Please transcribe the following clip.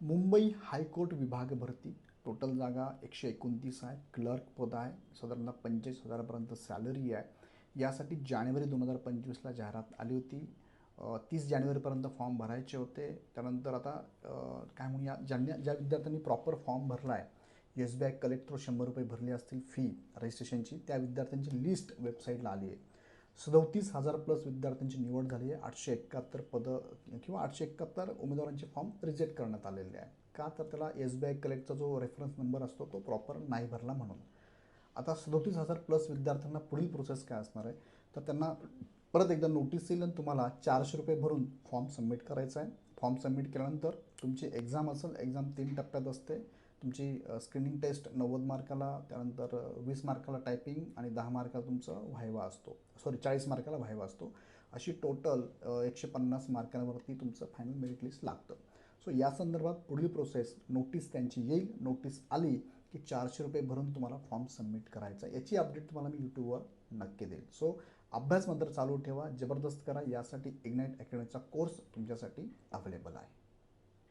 Mumbai high court विभाग भरती. Total जागा एकशे एकोणतीस आहे. क्लर्क पद आहे. साधारणतः पंचेचाळीस हजारापर्यंत सॅलरी आहे. यासाठी जानेवारी दोन हजार पंचवीसला जाहिरात आली होती. तीस जानेवारीपर्यंत फॉर्म भरायचे होते. त्यानंतर आता काय म्हणूया ज्यांनी ज्या विद्यार्थ्यांनी प्रॉपर फॉर्म भरला आहे एस बी आय कलेक्टर शंभर रुपये भरले असतील फी रजिस्ट्रेशनची त्या विद्यार्थ्यांची लिस्ट वेबसाईटला आली आहे. सदोतीस हजार प्लस विद्यार्थ्यांची निवड झाली आहे. आठशे एकाहत्तर पदं किंवा आठशे एकाहत्तर उमेदवारांचे फॉर्म रिजेक्ट करण्यात आलेले आहे. का? तर त्याला एस बी आय कलेक्टचा जो रेफरन्स नंबर असतो तो प्रॉपर नाही भरला म्हणून. आता सदोतीस हजार प्लस विद्यार्थ्यांना पुढील प्रोसेस काय असणार आहे? तर त्यांना परत एकदा नोटीस येईल आणि तुम्हाला चारशे रुपये भरून फॉर्म सबमिट करायचा आहे. फॉर्म सबमिट केल्यानंतर तुमची एक्झाम असेल एक्झाम तीन टप्प्यात असते. तुमची स्क्रीनिंग टेस्ट नव्वद मार्काला त्यानंतर वीस मार्काला टायपिंग आणि दहा मार्काला तुमचं व्हायवा असतो. सॉरी चाळीस मार्काला व्हायवा असतो. अशी टोटल एकशे पन्नास मार्कांवरती तुमचं फायनल मेरिट लिस्ट लागतं. सो या संदर्भात पुढील प्रोसेस नोटीस त्यांची येईल. नोटीस आली की चारशे रुपये भरून तुम्हाला फॉर्म सबमिट करायचा याची अपडेट तुम्हाला मी यूट्यूबवर नक्की देईल. सो अभ्यास मात्र चालू ठेवा जबरदस्त करा. यासाठी इग्नाईट अकॅडमीचा कोर्स तुमच्यासाठी अवेलेबल आहे.